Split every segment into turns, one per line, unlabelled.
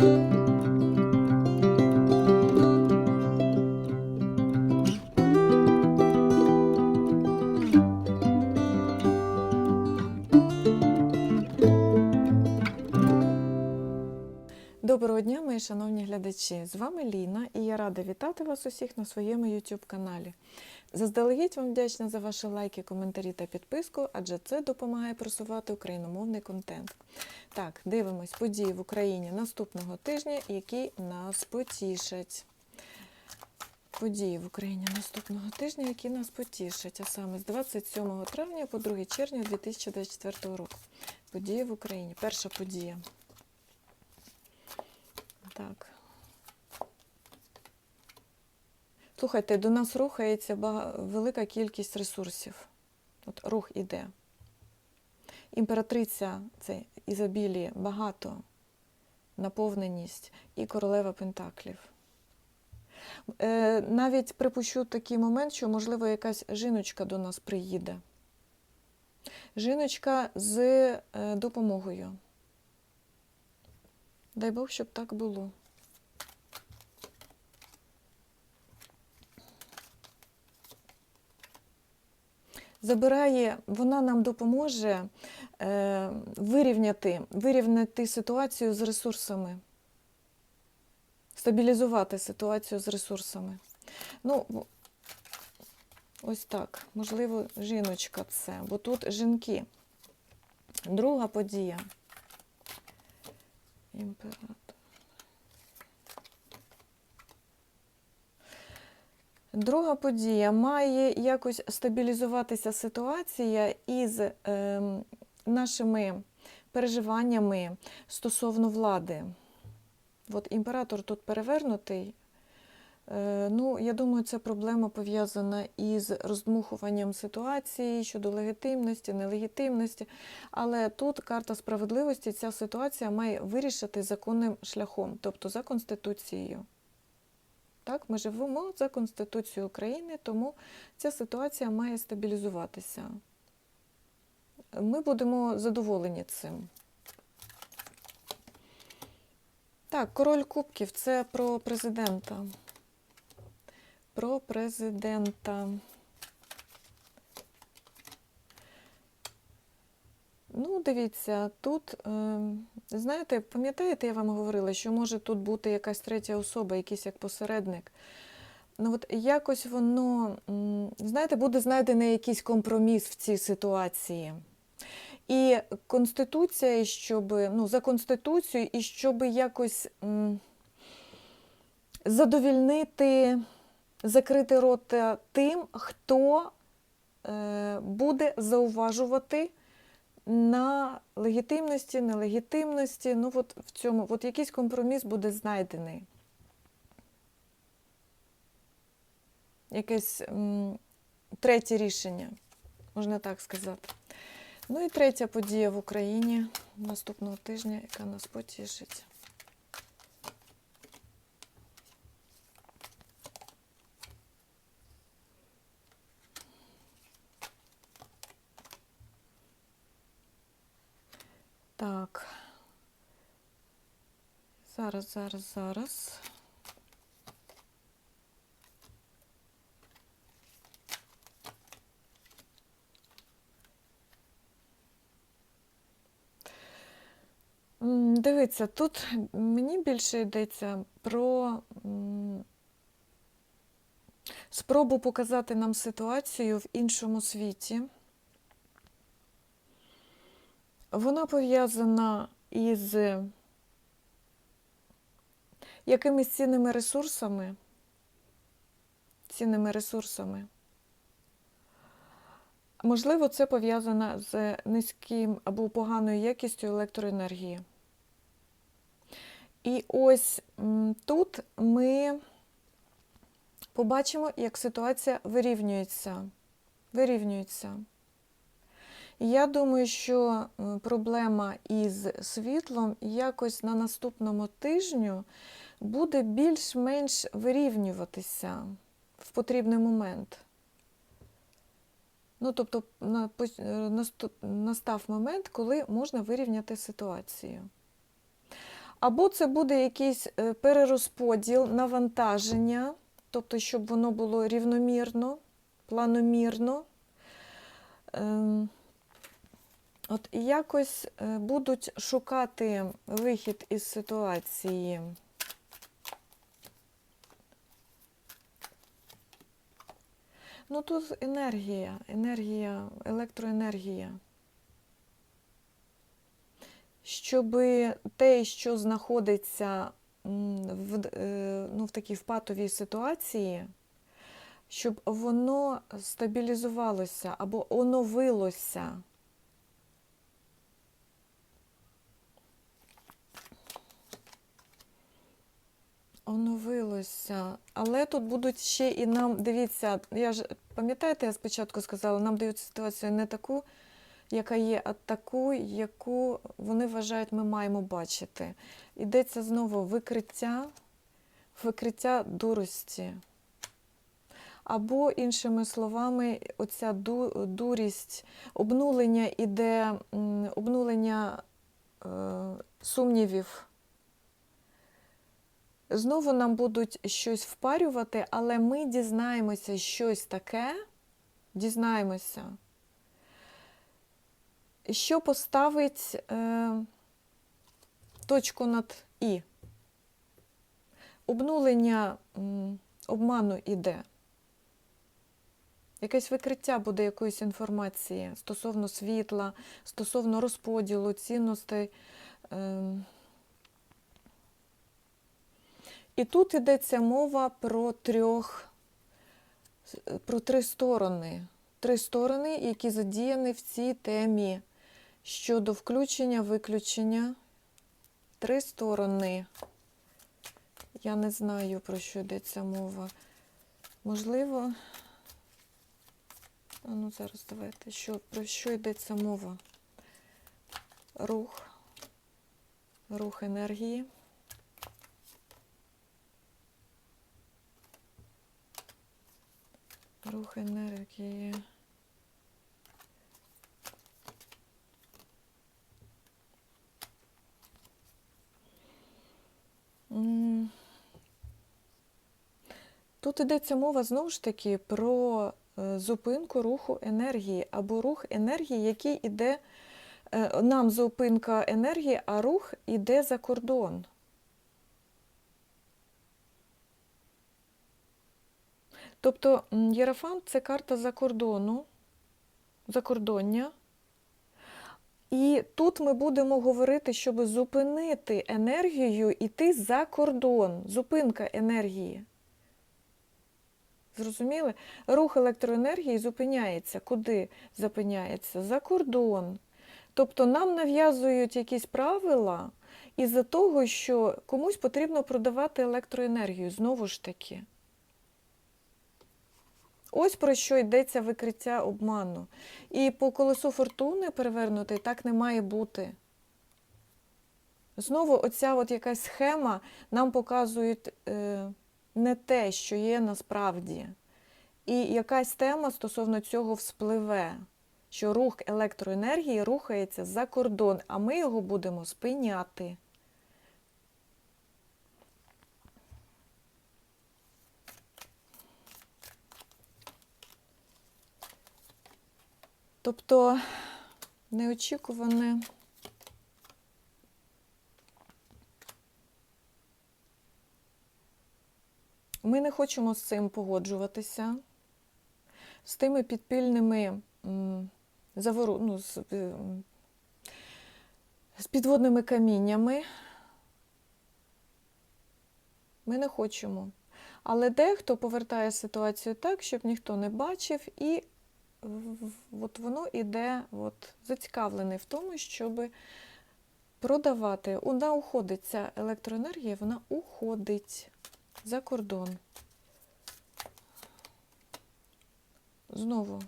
thank you глядачі! З вами Ліна і я рада вітати вас усіх на своєму YouTube каналі. Заздалегідь вам вдячна за ваші лайки, коментарі та підписку, адже це допомагає просувати україномовний контент. Так, дивимось події в Україні наступного тижня, які нас потішать. Події в Україні наступного тижня, які нас потішать, а саме з 27 травня по 2 червня 2024 року. Події в Україні. Перша подія. Так. Слухайте, до нас рухається велика кількість ресурсів. От рух іде. Імператриця це ізобіліє, багато, наповненість і королева Пентаклів. Е, навіть припущу такий момент, що, можливо, якась жіночка до нас приїде. Жіночка з е, допомогою. Дай Бог, щоб так було. Забирає, вона нам допоможе е, вирівняти, вирівняти ситуацію з ресурсами, стабілізувати ситуацію з ресурсами. Ну, ось так. Можливо, жіночка це, бо тут жінки. Друга подія. Імператор. Друга подія має якось стабілізуватися ситуація із ем, нашими переживаннями стосовно влади. От імператор тут перевернутий. Е, ну, я думаю, це проблема пов'язана із роздмухуванням ситуації щодо легітимності, нелегітимності. Але тут карта справедливості, ця ситуація має вирішити законним шляхом, тобто за Конституцією. Так, ми живемо за Конституцією України, тому ця ситуація має стабілізуватися. Ми будемо задоволені цим. Так, король кубків це про президента. Про президента. Дивіться, тут, е, знаєте, пам'ятаєте, я вам говорила, що може тут бути якась третя особа, якийсь як посередник. Ну, от якось воно, знаєте, буде знайдений якийсь компроміс в цій ситуації. І Конституція, щоб, ну, за Конституцією, і щоб якось задовільнити, закрити рота тим, хто е, буде зауважувати на легітимності, нелегітимності. Ну, от в цьому от якийсь компроміс буде знайдений. Якесь м, третє рішення, можна так сказати. Ну і третя подія в Україні наступного тижня, яка нас потішить. Так. Зараз, зараз, зараз. Дивіться, тут мені більше йдеться про спробу показати нам ситуацію в іншому світі. Вона пов'язана із якимись цінними ресурсами, цінними ресурсами. Можливо, це пов'язано з низьким або поганою якістю електроенергії. І ось тут ми побачимо, як ситуація вирівнюється. Вирівнюється. Я думаю, що проблема із світлом якось на наступному тижню буде більш-менш вирівнюватися в потрібний момент. Ну, тобто е, настав момент, коли можна вирівняти ситуацію. Або це буде якийсь е, перерозподіл навантаження, тобто, щоб воно було рівномірно, планомірно. Ем, От якось е, будуть шукати вихід із ситуації. Ну тут енергія, енергія, електроенергія. Щоб те, що знаходиться в, е, ну, в такій впатовій ситуації, щоб воно стабілізувалося або оновилося. Оновилося. Але тут будуть ще і нам, дивіться, я ж пам'ятаєте, я спочатку сказала, нам дають ситуацію не таку, яка є, а таку, яку вони вважають, ми маємо бачити. Йдеться знову викриття, викриття дурості. Або, іншими словами, оця ду- дурість, обнулення іде, обнулення е, сумнівів. Знову нам будуть щось впарювати, але ми дізнаємося щось таке, дізнаємося, що поставить е, точку над І. Обнулення обману іде. Якесь викриття буде якоїсь інформації стосовно світла, стосовно розподілу цінностей. Ем, і тут йдеться мова про трьох, про три сторони. Три сторони, які задіяні в цій темі щодо включення, виключення. Три сторони. Я не знаю, про що йдеться мова. Можливо. А ну зараз давайте. Що, про що йдеться мова? Рух. Рух енергії. Рух енергії. Тут йдеться мова знову ж таки про е, зупинку руху енергії або рух енергії, який іде е, нам зупинка енергії, а рух іде за кордон. Тобто м, Єрофант це карта за кордону, закордоння. І тут ми будемо говорити, щоб зупинити енергію, іти за кордон, зупинка енергії. Зрозуміли? Рух електроенергії зупиняється. Куди зупиняється? За кордон. Тобто нам нав'язують якісь правила із-за того, що комусь потрібно продавати електроенергію. Знову ж таки. Ось про що йдеться викриття обману. І по колесу фортуни перевернутий так не має бути. Знову оця от якась схема нам показує е, не те, що є насправді. І якась тема стосовно цього вспливе, що рух електроенергії рухається за кордон, а ми його будемо спиняти. Тобто неочікуване. Ми не хочемо з цим погоджуватися, з тими підпільними завору, ну, з, е, з підводними каміннями. Ми не хочемо. Але дехто повертає ситуацію так, щоб ніхто не бачив, і от воно іде от, зацікавлений в тому, щоб продавати. Вона уходить, ця електроенергія, вона уходить за кордон. Знову.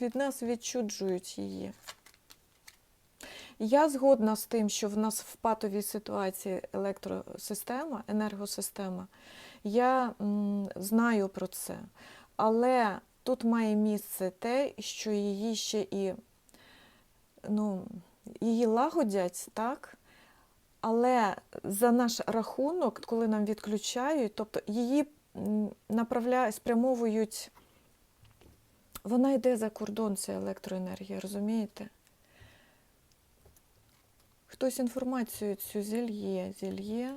Від нас відчуджують її. Я згодна з тим, що в нас в патовій ситуації електросистема, енергосистема. Я знаю про це. Але тут має місце те, що її ще і ну, її лагодять, так? Але за наш рахунок, коли нам відключають, тобто її направляють, спрямовують, вона йде за кордон, ця електроенергія, розумієте? Хтось інформацію цю зільє, зільє.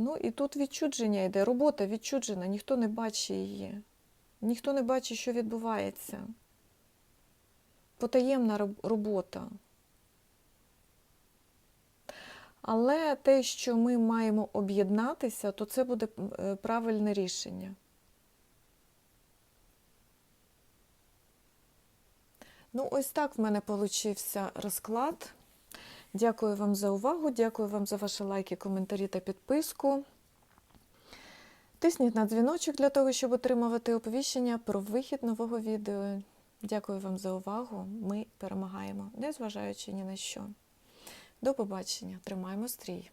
Ну і тут відчудження йде, робота відчуджена, ніхто не бачить її. Ніхто не бачить, що відбувається. Потаємна робота. Але те, що ми маємо об'єднатися, то це буде е, правильне рішення. Ну, ось так в мене получився розклад. Дякую вам за увагу, дякую вам за ваші лайки, коментарі та підписку. Тисніть на дзвіночок для того, щоб отримувати оповіщення про вихід нового відео. Дякую вам за увагу. Ми перемагаємо, незважаючи ні на що. До побачення. Тримаємо стрій.